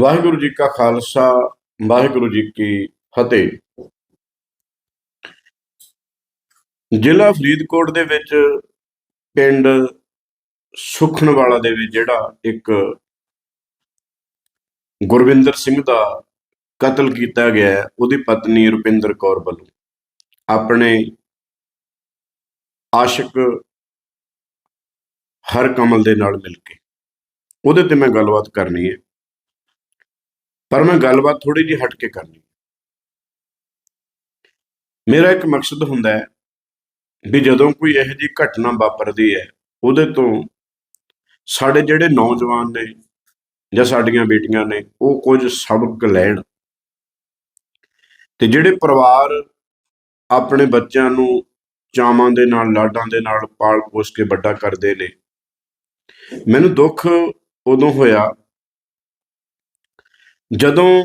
ਵਾਹਿਗੁਰੂ ਜੀ ਕਾ ਖਾਲਸਾ, ਵਾਹਿਗੁਰੂ ਜੀ ਕੀ ਫਤਿਹ। ਜ਼ਿਲ੍ਹਾ ਫਰੀਦਕੋਟ ਦੇ ਵਿੱਚ ਪਿੰਡ ਸੁਖਣਵਾਲਾ ਦੇ ਵਿੱਚ ਜਿਹੜਾ ਇੱਕ ਗੁਰਵਿੰਦਰ ਸਿੰਘ ਦਾ ਕਤਲ ਕੀਤਾ ਗਿਆ ਉਹਦੀ ਪਤਨੀ ਰੁਪਿੰਦਰ ਕੌਰ ਵੱਲੋਂ। ਆਪਣੇ ਆਸ਼ਿਕ ਹਰਕਮਲ ਦੇ ਨਾਲ ਮਿਲ ਕੇ। ਉਹਦੇ ਤੇ ਮੈਂ ਗੱਲਬਾਤ ਕਰਨੀ ਹੈ। ਪਰ ਮੈਂ ਗੱਲਬਾਤ ਥੋੜੀ ਜਿਹੀ ਹਟ ਕੇ ਕਰਨੀ ਮੇਰਾ ਇੱਕ ਮਕਸਦ ਹੁੰਦਾ ਹੈ ਵੀ ਜਦੋਂ ਕੋਈ ਇਹੋ ਜਿਹੀ ਘਟਨਾ ਵਾਪਰਦੀ ਹੈ, ਉਹਦੇ ਤੋਂ ਸਾਡੇ ਜਿਹੜੇ ਨੌਜਵਾਨ ਨੇ ਜਾਂ ਸਾਡੀਆਂ ਬੇਟੀਆਂ ਨੇ, ਉਹ ਕੁਝ ਸਬਕ ਲੈਣ ਤੇ ਜਿਹੜੇ ਪਰਿਵਾਰ ਆਪਣੇ ਬੱਚਿਆਂ ਨੂੰ ਚਾਵਾਂ ਦੇ ਨਾਲ, ਲਾਡਾਂ ਦੇ ਨਾਲ ਪਾਲ ਪੋਸ ਕੇ ਵੱਡਾ ਕਰਦੇ ਨੇ। ਮੈਨੂੰ ਦੁੱਖ ਉਦੋਂ ਹੋਇਆ ਜਦੋਂ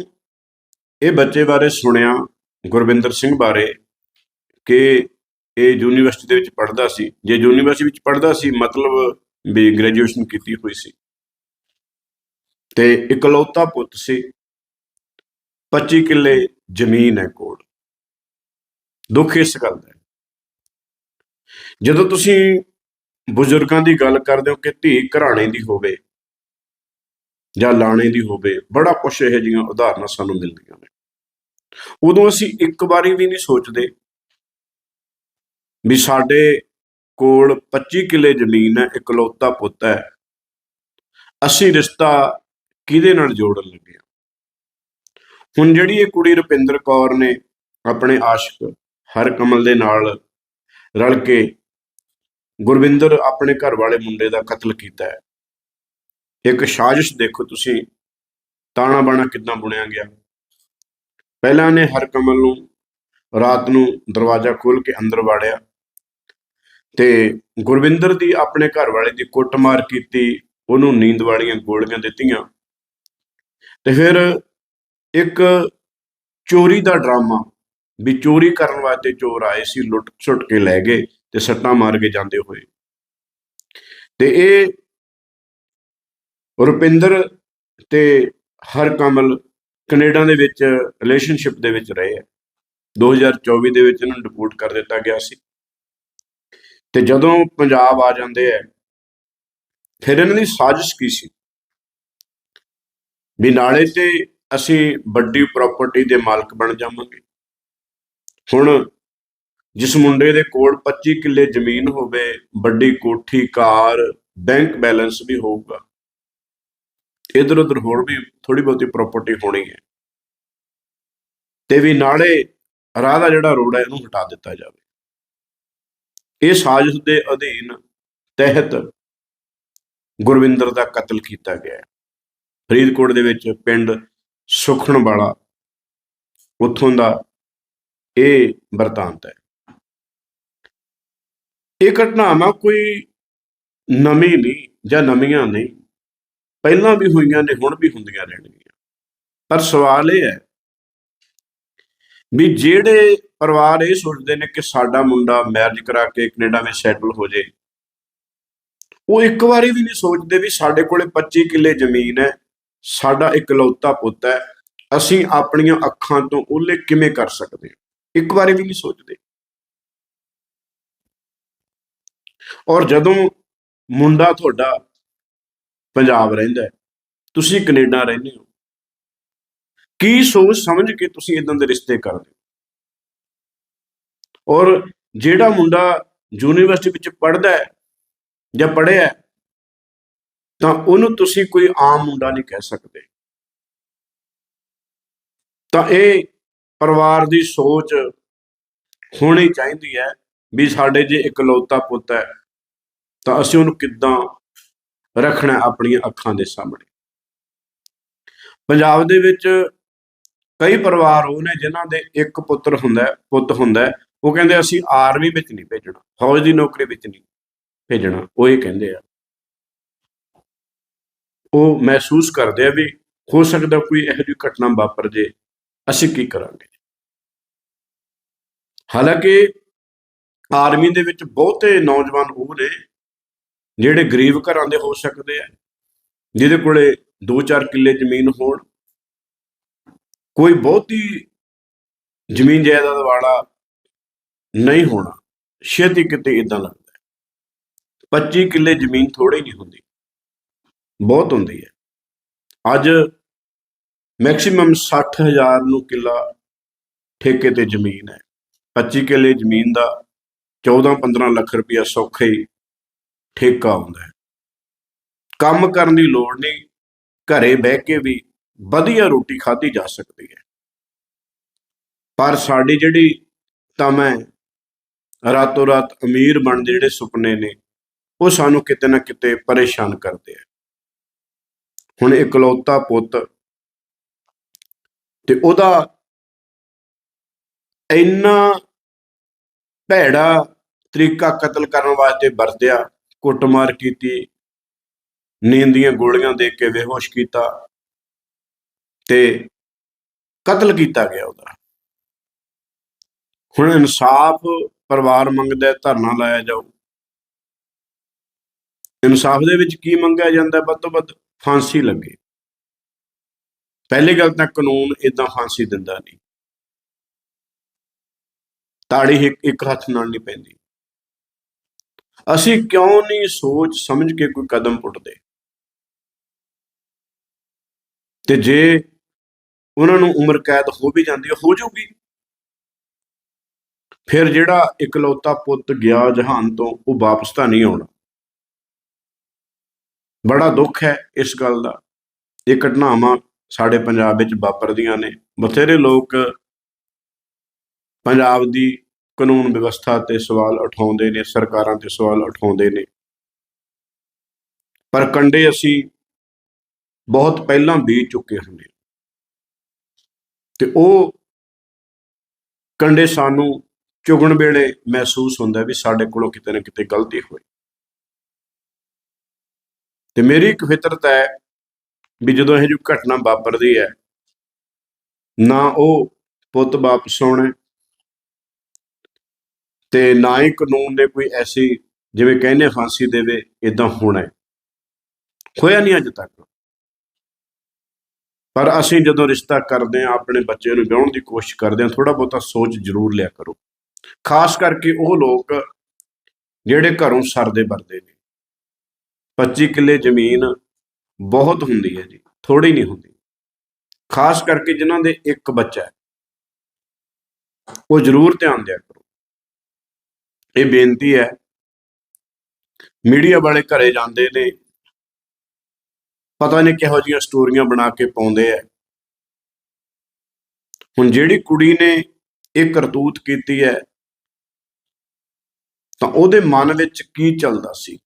ਇਹ ਬੱਚੇ ਬਾਰੇ ਸੁਣਿਆ ਗੁਰਵਿੰਦਰ ਸਿੰਘ ਬਾਰੇ ਕਿ ਇਹ ਯੂਨੀਵਰਸਿਟੀ ਦੇ ਵਿੱਚ ਪੜ੍ਹਦਾ ਸੀ, ਜੇ ਯੂਨੀਵਰਸਿਟੀ ਵਿੱਚ ਪੜ੍ਹਦਾ ਸੀ, ਮਤਲਬ ਵੀ ਗ੍ਰੈਜੂਏਸ਼ਨ ਕੀਤੀ ਹੋਈ ਸੀ। ਤੇ ਇਕਲੌਤਾ ਪੁੱਤ ਸੀ। 25 ਕਿੱਲੇ ਜ਼ਮੀਨ ਹੈ ਕੋਲ। ਦੁੱਖ ਇਸ ਗੱਲ ਦਾ ਜਦੋਂ ਤੁਸੀਂ ਬਜ਼ੁਰਗਾਂ ਦੀ ਗੱਲ ਕਰਦੇ ਹੋ ਕਿ ਧੀ ਘਰਾਣੇ ਦੀ ਹੋਵੇ ਜਾਂ ਲਾਣੇ ਦੀ ਹੋਵੇ, ਬੜਾ ਕੁਛ ਇਹੋ ਜਿਹੀਆਂ ਉਦਾਹਰਨਾਂ ਸਾਨੂੰ ਮਿਲਦੀਆਂ ਨੇ। ਉਦੋਂ ਅਸੀਂ ਇੱਕ ਵਾਰੀ ਵੀ ਨਹੀਂ ਸੋਚਦੇ ਵੀ ਸਾਡੇ ਕੋਲ 25 ਕਿੱਲੇ ਜ਼ਮੀਨ ਹੈ, ਇਕਲੌਤਾ ਪੁੱਤ ਹੈ। ਅਸੀਂ ਰਿਸ਼ਤਾ ਕਿਹਦੇ ਨਾਲ ਜੋੜਨ ਲੱਗੇ ਹਾਂ? ਹੁਣ ਜਿਹੜੀ ਇਹ ਕੁੜੀ ਰੁਪਿੰਦਰ ਕੌਰ ਨੇ ਆਪਣੇ ਆਸ਼ਿਕ ਹਰਕਮਲ ਦੇ ਨਾਲ ਰਲ ਕੇ ਗੁਰਵਿੰਦਰ ਆਪਣੇ ਘਰ ਵਾਲੇ ਮੁੰਡੇ ਦਾ ਕਤਲ ਕੀਤਾ ਹੈ ਇੱਕ ਸਾਜ਼ਿਸ਼ ਦੇਖੋ ਤੁਸੀਂ, ਤਾਣਾ ਬਾਣਾ ਕਿੱਦਾਂ ਬੁਣਿਆ ਗਿਆ। ਪਹਿਲਾਂ ਨੇ ਹਰਕਮਲ ਨੂੰ ਰਾਤ ਨੂੰ ਦਰਵਾਜ਼ਾ ਖੋਲ ਕੇ ਅੰਦਰ ਵਾੜਿਆ ਤੇ ਗੁਰਵਿੰਦਰ ਦੀ ਆਪਣੇ ਘਰ ਵਾਲੇ ਦੀ ਕੁੱਟਮਾਰ ਕੀਤੀ, ਉਹਨੂੰ ਨੀਂਦ ਵਾਲੀਆਂ ਗੋਲੀਆਂ ਦਿੱਤੀਆਂ ਤੇ ਫਿਰ ਇੱਕ ਚੋਰੀ ਦਾ ਡਰਾਮਾ ਵੀ ਚੋਰੀ ਕਰਨ ਵਾਸਤੇ ਚੋਰ ਆਏ ਸੀ ਲੁੱਟ ਛੁੱਟ ਕੇ ਲੈ ਗਏ ਤੇ ਸੱਟਾਂ ਮਾਰ ਕੇ ਜਾਂਦੇ ਹੋਏ ਤੇ ਇਹ ਰੁਪਿੰਦਰ ਤੇ ਹਰਕਮਲ ਕੈਨੇਡਾ ਦੇ ਵਿੱਚ ਰਿਲੇਸ਼ਨਸ਼ਿਪ ਦੇ ਵਿੱਚ ਰਹੇ ਆ। 2024 ਦੇ ਵਿੱਚ ਇਹਨਾਂ ਨੂੰ ਡਿਪੋਰਟ ਕਰ ਦਿੱਤਾ ਗਿਆ ਸੀ। ਤੇ ਜਦੋਂ ਪੰਜਾਬ ਆ ਜਾਂਦੇ ਆ, ਫਿਰ ਇਹਨਾਂ ਦੀ ਸਾਜ਼ਿਸ਼ ਕੀ ਸੀ? ਵੀ ਨਾਲੇ ਤੇ ਅਸੀਂ ਵੱਡੀ ਪ੍ਰਾਪਰਟੀ ਦੇ ਮਾਲਕ ਬਣ ਜਾਵਾਂਗੇ। ਹੁਣ ਜਿਸ ਮੁੰਡੇ ਦੇ ਕੋਲ 25 ਕਿੱਲੇ ਜ਼ਮੀਨ ਹੋਵੇ, ਵੱਡੀ ਕੋਠੀ, ਕਾਰ ਬੈਂਕ ਬੈਲੈਂਸ ਵੀ ਹੋਊਗਾ ਇਧਰ ਉਧਰ ਹੋਰ ਵੀ ਥੋੜੀ ਬਹੁਤੀ ਪ੍ਰਾਪਰਟੀ ਹੋਣੀ ਹੈ। ਤੇ ਵੀ ਨਾਲੇ ਰਾਹ ਦਾ ਜਿਹੜਾ ਰੋਡ ਹੈ, ਇਹਨੂੰ ਹਟਾ ਦਿੱਤਾ ਜਾਵੇ। ਇਹ ਸਾਜ਼ਿਸ਼ ਦੇ ਅਧੀਨ ਤਹਿਤ ਗੁਰਵਿੰਦਰ ਦਾ ਕਤਲ ਕੀਤਾ ਗਿਆ ਹੈ। ਫਰੀਦਕੋਟ ਦੇ ਵਿੱਚ ਪਿੰਡ ਸੁਖਣ ਵਾਲਾ ਉੱਥੋਂ ਦਾ ਇਹ ਵਰਤਾਂਤ ਹੈ। ਇਹ ਘਟਨਾਵਾਂ ਕੋਈ ਨਵੀਂ ਨਹੀਂ ਜਾਂ ਨਵੀਆਂ ਨਹੀਂ ਪਹਿਲਾਂ ਵੀ ਹੋਈਆਂ ਨੇ, ਹੁਣ ਵੀ ਹੁੰਦੀਆਂ ਰਹਿਣਗੀਆਂ। ਪਰ ਸਵਾਲ ਇਹ ਹੈ ਵੀ ਜਿਹੜੇ ਪਰਿਵਾਰ ਇਹ ਸੋਚਦੇ ਨੇ ਕਿ ਸਾਡਾ ਮੁੰਡਾ ਮੈਰਿਜ ਕਰਾ ਕੇ ਕੈਨੇਡਾ ਵਿੱਚ ਸੈਟਲ ਹੋ ਜੇ, ਉਹ ਇੱਕ ਵਾਰੀ ਵੀ ਨਹੀਂ ਸੋਚਦੇ ਵੀ ਸਾਡੇ ਕੋਲੇ 25 ਕਿੱਲੇ ਜ਼ਮੀਨ ਹੈ, ਸਾਡਾ ਇਕਲੌਤਾ ਪੁੱਤ ਹੈ, ਅਸੀਂ ਆਪਣੀਆਂ ਅੱਖਾਂ ਤੋਂ ਉਹਲੇ ਕਿਵੇਂ ਕਰ ਸਕਦੇ ਹਾਂ? ਇੱਕ ਵਾਰੀ ਵੀ ਨਹੀਂ ਸੋਚਦੇ। ਔਰ ਜਦੋਂ ਮੁੰਡਾ ਤੁਹਾਡਾ ਪੰਜਾਬ ਰਹਿੰਦਾ ਤੁਸੀਂ ਕੈਨੇਡਾ ਰਹਿੰਦੇ ਹੋ। ਕੀ ਸੋਚ ਸਮਝ ਕੇ ਤੁਸੀਂ ਇਦਾਂ ਦੇ ਰਿਸ਼ਤੇ ਕਰਦੇ ਹੋ? ਔਰ ਜਿਹੜਾ ਮੁੰਡਾ ਯੂਨੀਵਰਸਿਟੀ ਵਿੱਚ ਪੜ੍ਹਦਾ ਹੈ ਜਾਂ ਪੜ੍ਹਿਆ ਤਾਂ ਉਹਨੂੰ ਤੁਸੀਂ ਕੋਈ ਆਮ ਮੁੰਡਾ ਨਹੀਂ ਕਹਿ ਸਕਦੇ। ਤਾਂ ਇਹ ਪਰਿਵਾਰ ਦੀ ਸੋਚ ਹੋਣੀ ਚਾਹੀਦੀ ਹੈ ਵੀ ਸਾਡੇ ਜੇ ਇਕਲੌਤਾ ਪੁੱਤ ਹੈ, ਤਾਂ ਅਸੀਂ ਉਹਨੂੰ ਕਿੱਦਾਂ ਰੱਖਣਾ ਆਪਣੀਆਂ ਅੱਖਾਂ ਦੇ ਸਾਹਮਣੇ। ਪੰਜਾਬ ਦੇ ਵਿੱਚ ਕਈ ਪਰਿਵਾਰ ਉਹ ਨੇ ਜਿਨ੍ਹਾਂ ਦੇ ਇੱਕ ਪੁੱਤਰ ਹੁੰਦਾ ਪੁੱਤ ਹੁੰਦਾ ਉਹ ਕਹਿੰਦੇ ਅਸੀਂ ਆਰਮੀ ਵਿੱਚ ਨਹੀਂ ਭੇਜਣਾ, ਫੌਜ ਦੀ ਨੌਕਰੀ ਵਿੱਚ ਨਹੀਂ ਭੇਜਣਾ, ਉਹ ਇਹ ਕਹਿੰਦੇ ਆ। ਉਹ ਮਹਿਸੂਸ ਕਰਦੇ ਆ ਵੀ ਹੋ ਸਕਦਾ ਕੋਈ ਇਹੋ ਜਿਹੀ ਘਟਨਾ ਵਾਪਰ ਜੇ, ਅਸੀਂ ਕੀ ਕਰਾਂਗੇ? ਹਾਲਾਂਕਿ ਆਰਮੀ ਦੇ ਵਿੱਚ ਬਹੁਤੇ ਨੌਜਵਾਨ ਉਹ ਨੇ ਜਿਹੜੇ ਗਰੀਬ ਘਰਾਂ ਦੇ ਹੋ ਸਕਦੇ ਆ, ਜਿਹਦੇ ਕੋਲੇ 2-4 ਕਿੱਲੇ ਜ਼ਮੀਨ ਹੋਣ, ਕੋਈ ਬਹੁਤੀ ਜ਼ਮੀਨ ਜਾਇਦਾਦ ਵਾਲਾ ਨਹੀਂ ਹੋਣਾ, ਛੇਤੀ ਕਿਤੇ ਇਦਾਂ ਲੱਗਦਾ ਹੈ। 25 ਕਿੱਲੇ ਜ਼ਮੀਨ ਥੋੜੀ ਨਹੀਂ ਹੁੰਦੀ, ਬਹੁਤ ਹੁੰਦੀ ਹੈ। ਅੱਜ ਮੈਕਸਿਮਮ 60000 ਨੂੰ ਕਿੱਲਾ ਠੇਕੇ ਤੇ ਜ਼ਮੀਨ ਹੈ। 25 ਕਿੱਲੇ ਜ਼ਮੀਨ ਦਾ 14-15 ਲੱਖ ਰੁਪਇਆ ਸੌਖੇ ਹੀ ਠੇਕਾ ਆਉਂਦਾ ਹੈ। ਕੰਮ ਕਰਨ ਦੀ ਲੋੜ ਨਹੀਂ, ਘਰੇ ਬਹਿ ਕੇ ਵੀ ਵਧੀਆ ਰੋਟੀ ਖਾਧੀ ਜਾ ਸਕਦੀ ਹੈ। ਪਰ ਸਾਡੀ ਜਿਹੜੀ ਤਮ ਹੈ ਰਾਤੋਂ ਰਾਤ ਅਮੀਰ ਬਣਨ ਦੇ ਜਿਹੜੇ ਸੁਪਨੇ ਨੇ, ਉਹ ਸਾਨੂੰ ਕਿਤੇ ਨਾ ਕਿਤੇ ਪਰੇਸ਼ਾਨ ਕਰਦੇ ਆ। ਹੁਣ ਇਕਲੌਤਾ ਪੁੱਤ ਤੇ ਉਹਦਾ ਇੰਨਾ ਭੈੜਾ ਤਰੀਕਾ ਕਤਲ ਕਰਨ ਵਾਸਤੇ ਵਰਤਿਆ ਕੁੱਟਮਾਰ ਕੀਤੀ, ਨੀਂਦ ਦੀਆਂ ਗੋਲੀਆਂ ਦੇ ਕੇ ਬੇਹੋਸ਼ ਕੀਤਾ ਤੇ ਕਤਲ ਕੀਤਾ ਗਿਆ ਉਹਦਾ। ਹੁਣ ਇਨਸਾਫ ਪਰਿਵਾਰ ਮੰਗਦਾ ਧਰਨਾ ਲਾਇਆ ਜਾਊ। ਇਨਸਾਫ ਦੇ ਵਿੱਚ ਕੀ ਮੰਗਿਆ ਜਾਂਦਾ? ਵੱਧ ਤੋਂ ਵੱਧ ਫਾਂਸੀ ਲੱਗੇ। ਪਹਿਲੀ ਗੱਲ ਤਾਂ ਕਾਨੂੰਨ ਇਦਾਂ ਫਾਂਸੀ ਦਿੰਦਾ ਨਹੀਂ। ਤਾੜੀ ਇੱਕ ਹੱਥ ਨਾਲ ਨਹੀਂ ਪੈਂਦੀ। ਅਸੀਂ ਕਿਉਂ ਨਹੀਂ ਸੋਚ ਸਮਝ ਕੇ ਕੋਈ ਕਦਮ ਪੁੱਟਦੇ? ਤੇ ਜੇ ਉਹਨਾਂ ਨੂੰ ਉਮਰ ਕੈਦ ਹੋ ਵੀ ਜਾਂਦੀ, ਹੈ ਹੋ ਜਾਊਗੀ। ਫਿਰ ਜਿਹੜਾ ਇਕਲੌਤਾ ਪੁੱਤ ਗਿਆ ਜਹਾਨ ਤੋਂ, ਉਹ ਵਾਪਸ ਤਾਂ ਨਹੀਂ ਆਉਣਾ। ਬੜਾ ਦੁੱਖ ਹੈ ਇਸ ਗੱਲ ਦਾ। ਇਹ ਘਟਨਾਵਾਂ ਸਾਡੇ ਪੰਜਾਬ ਵਿੱਚ ਵਾਪਰਦੀਆਂ ਨੇ। ਬਥੇਰੇ ਲੋਕ ਪੰਜਾਬ ਦੀ ਕਾਨੂੰਨ ਵਿਵਸਥਾ ਤੇ ਸਵਾਲ ਉਠਾਉਂਦੇ ਨੇ, ਸਰਕਾਰਾਂ ਤੇ ਸਵਾਲ ਉਠਾਉਂਦੇ ਨੇ ਪਰ ਕੰਡੇ ਅਸੀਂ ਬਹੁਤ ਪਹਿਲਾਂ ਬੀਜ ਚੁੱਕੇ ਹੁੰਦੇ ਹਾਂ। ਤੇ ਉਹ ਕੰਡੇ ਸਾਨੂੰ ਚੁਗਣ ਵੇਲੇ ਮਹਿਸੂਸ ਹੁੰਦਾ ਵੀ ਸਾਡੇ ਕੋਲੋਂ ਕਿਤੇ ਨਾ ਕਿਤੇ ਗਲਤੀ ਹੋਈ ਤੇ ਮੇਰੀ ਇੱਕ ਫਿਤਰਤ ਹੈ ਵੀ ਜਦੋਂ ਇਹ ਜੋ ਘਟਨਾ ਵਾਪਰਦੀ ਹੈ, ਨਾ ਉਹ ਪੁੱਤ ਵਾਪਸ ਆਉਣਾ ਤੇ ਨਾ ਹੀ ਕਾਨੂੰਨ ਨੇ ਕੋਈ ਐਸੀ, ਜਿਵੇਂ ਕਹਿੰਦੇ ਫਾਂਸੀ ਦੇਵੇ ਇਦਾਂ ਹੋਣਾ ਹੈ। ਹੋਇਆ ਨਹੀਂ ਅੱਜ ਤੱਕ। ਪਰ ਅਸੀਂ ਜਦੋਂ ਰਿਸ਼ਤਾ ਕਰਦੇ ਹਾਂ, ਆਪਣੇ ਬੱਚੇ ਨੂੰ ਵਿਆਹਣ ਦੀ ਕੋਸ਼ਿਸ਼ ਕਰਦੇ ਹਾਂ ਥੋੜਾ ਬਹੁਤਾ ਸੋਚ ਜ਼ਰੂਰ ਲਿਆ ਕਰੋ। ਖਾਸ ਕਰਕੇ ਉਹ ਲੋਕ ਜਿਹੜੇ ਘਰੋਂ ਸਰਦੇ ਵਰਦੇ ਨੇ। 25 ਕਿੱਲੇ ਜ਼ਮੀਨ ਬਹੁਤ ਹੁੰਦੀ ਹੈ ਜੀ ਥੋੜੀ ਨਹੀਂ ਹੁੰਦੀ। ਖਾਸ ਕਰਕੇ ਜਿਨ੍ਹਾਂ ਦੇ ਇੱਕ ਬੱਚਾ ਹੈ, ਉਹ ਜ਼ਰੂਰ ਧਿਆਨ ਦਿਆ ਕਰੋ। ਇਹ ਬੇਨਤੀ ਹੈ। ਮੀਡੀਆ ਵਾਲੇ ਘਰੇ ਜਾਂਦੇ ਨੇ। ਪਤਾ ਨਹੀਂ ਕਿਹੋ ਜਿਹੀਆਂ ਸਟੋਰੀਆਂ ਬਣਾ ਕੇ ਪਾਉਂਦੇ ਆ ਹੁਣ ਜਿਹੜੀ ਕੁੜੀ ਨੇ ਇਹ ਕਰਤੂਤ ਕੀਤੀ ਹੈ ਤਾਂ ਉਹਦੇ ਮਨ ਵਿੱਚ ਕੀ ਚੱਲਦਾ ਸੀ?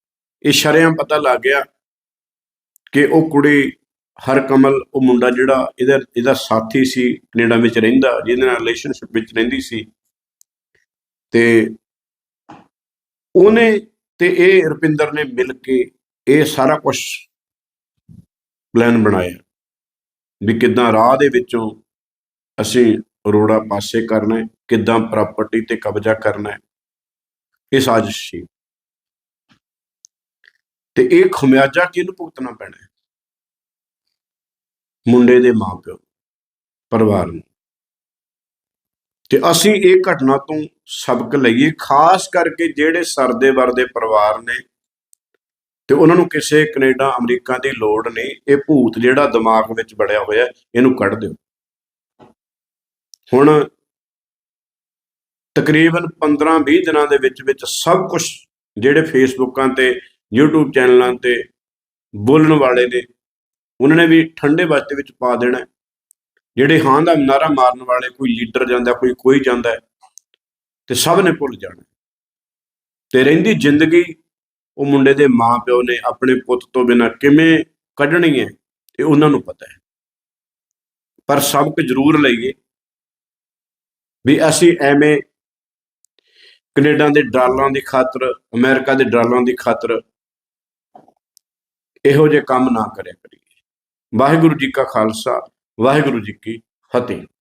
ਇਹ ਸ਼ਰਿਆਂ ਪਤਾ ਲੱਗ ਗਿਆ ਕਿ ਉਹ ਕੁੜੀ ਹਰ ਕਮਲ ਉਹ ਮੁੰਡਾ ਜਿਹੜਾ ਇਹਦਾ ਇਹਦਾ ਸਾਥੀ ਸੀ, ਕੈਨੇਡਾ ਵਿੱਚ ਰਹਿੰਦਾ, ਜਿਹਦੇ ਨਾਲ ਰਿਲੇਸ਼ਨਸ਼ਿਪ ਵਿੱਚ ਰਹਿੰਦੀ ਸੀ। ਤੇ ਉਹਨੇ ਤੇ ਇਹ ਰੁਪਿੰਦਰ ਨੇ ਮਿਲ ਕੇ ਇਹ ਸਾਰਾ ਕੁਝ ਪਲਾਨ ਬਣਾਇਆ ਵੀ ਕਿੱਦਾਂ ਰਾਹ ਦੇ ਵਿੱਚੋਂ ਅਸੀਂ ਰੋੜਾ ਪਾਸੇ ਕਰਨਾ ਹੈ, ਕਿੱਦਾਂ ਪ੍ਰਾਪਰਟੀ ਤੇ ਕਬਜ਼ਾ ਕਰਨਾ ਹੈ, ਇਹ ਸਾਜ਼ਿਸ਼ ਸੀ। ਤੇ ਇਹ ਖਮਿਆਜਾ ਕਿਹਨੂੰ ਭੁਗਤਣਾ ਪੈਣਾ ਹੈ? ਮੁੰਡੇ ਦੇ ਮਾਪਿਓ ਪਰਿਵਾਰ ਨੂੰ। ਤੇ ਅਸੀਂ ਇਹ ਘਟਨਾ ਤੋਂ ਸਬਕ ਲਈਏ, ਖਾਸ ਕਰਕੇ ਜਿਹੜੇ ਸਰਦੇ ਵਰਦੇ ਪਰਿਵਾਰ ਨੇ ਤੇ ਉਹਨਾਂ ਨੂੰ ਕਿਸੇ ਕੈਨੇਡਾ, ਅਮਰੀਕਾ ਦੀ ਲੋੜ ਨਹੀਂ, ਇਹ ਭੂਤ ਜਿਹੜਾ ਦਿਮਾਗ ਵਿੱਚ ਬੜਿਆ ਹੋਇਆ, ਇਹਨੂੰ ਕੱਢ ਦਿਓ। ਹੁਣ ਤਕਰੀਬਨ 15-20 ਦਿਨਾਂ ਦੇ ਵਿੱਚ ਵਿੱਚ ਸਭ ਕੁਝ ਜਿਹੜੇ ਫੇਸਬੁੱਕਾਂ ਤੇ, YouTube ਚੈਨਲਾਂ ਤੇ ਬੋਲਣ ਵਾਲੇ ਨੇ, ਉਹਨਾਂ ਨੇ ਵੀ ਠੰਡੇ ਬਸਤੇ ਵਿੱਚ ਪਾ ਦੇਣਾ। ਜਿਹੜੇ ਹਾਂ ਦਾ ਨਾਰਾ ਮਾਰਨ ਵਾਲੇ, ਕੋਈ ਲੀਡਰ ਜਾਂਦਾ, ਕੋਈ ਕੋਈ ਜਾਂਦਾ ਤੇ ਸਭ ਨੇ ਭੁੱਲ ਜਾਣਾ ਤੇ ਰਹਿੰਦੀ ਜ਼ਿੰਦਗੀ, ਉਹ ਮੁੰਡੇ ਦੇ ਮਾਪਿਓ ਨੇ ਆਪਣੇ ਪੁੱਤ ਤੋਂ ਬਿਨਾਂ ਕਿਵੇਂ ਕੱਢਣੀ ਹੈ, ਇਹ ਉਹਨਾਂ ਨੂੰ ਪਤਾ ਹੈ। ਪਰ ਸਬਕ ਜ਼ਰੂਰ ਲਈਏ ਵੀ ਅਸੀਂ ਐਵੇਂ ਕੈਨੇਡਾ ਦੇ ਡਾਲਰਾਂ ਦੀ ਖਾਤਰ, ਅਮਰੀਕਾ ਦੇ ਡਾਲਰਾਂ ਦੀ ਖਾਤਰ ਇਹੋ ਜਿਹੇ ਕੰਮ ਨਾ ਕਰਿਆ ਕਰੀਏ। ਵਾਹਿਗੁਰੂ ਜੀ ਕਾ ਖਾਲਸਾ ਵਾਹਿਗੁਰੂ ਜੀ ਕੀ ਫਤਿਹ।